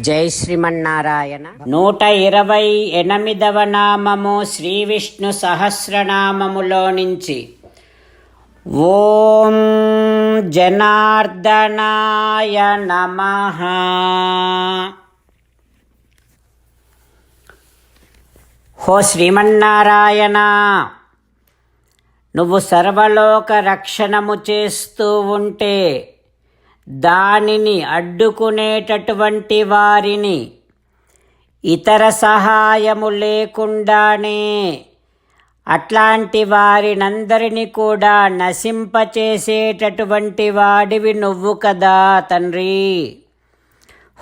జై శ్రీమన్నారాయణ. నూట ఇరవై ఎనిమిదవ నామము శ్రీ విష్ణు సహస్రనామములో నుంచి. ఓం జనార్దనాయ నమ. హో శ్రీమన్నారాయణ నువ్వు సర్వలోక రక్షణము చేస్తూ ఉంటే దానిని అడ్డుకునేటటువంటి వారిని ఇతర సహాయము లేకుండానే అట్లాంటి వారినందరినీ కూడా నశింపచేసేటటువంటి వాడివి నువ్వు కదా తండ్రి.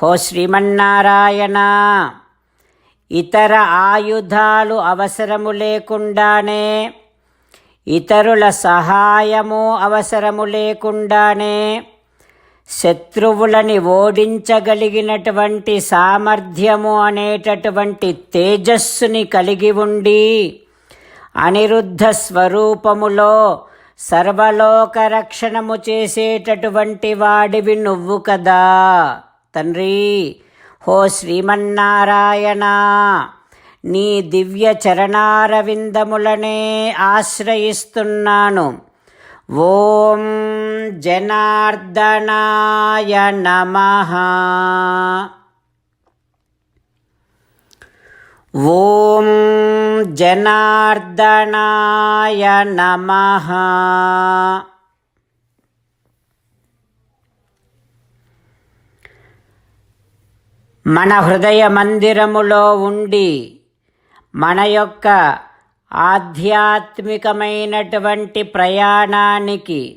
హో శ్రీమన్నారాయణ ఇతర ఆయుధాలు అవసరము లేకుండానే ఇతరుల సహాయము అవసరము లేకుండానే శత్రువులని ఓడించగలిగినటువంటి సామర్థ్యము అనేటటువంటి తేజస్సుని కలిగి ఉండి అనిరుద్ధ స్వరూపములో సర్వలోక రక్షణము చేసేటటువంటి వాడివి నువ్వు కదా. తండ్రి హో శ్రీమన్నారాయణ నీ దివ్య చరణారవిందములనే ఆశ్రయిస్తున్నాను. ఓం జనార్దనాయ నమ. ఓం జనార్దనాయ నమ. మన హృదయ మందిరములో ఉండి మన యొక్క ఆధ్యాత్మికమైనటువంటి ప్రయాణానికి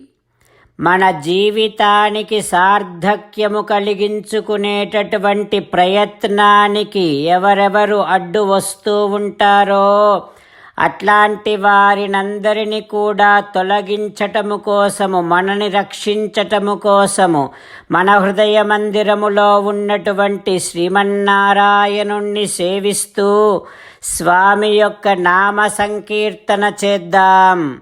మన జీవితానికి సార్థక్యము కలిగించుకునేటటువంటి ప్రయత్నానికి ఎవరెవరు అడ్డు వస్తూ ఉంటారో అట్లాంటి వారినందరినీ కూడా తొలగించటము కోసము మనని రక్షించటము కోసము మన హృదయ మందిరములో ఉన్నటువంటి శ్రీమన్నారాయణుణ్ణి సేవిస్తూ స్వామి యొక్క నామ సంకీర్తన చేద్దాం.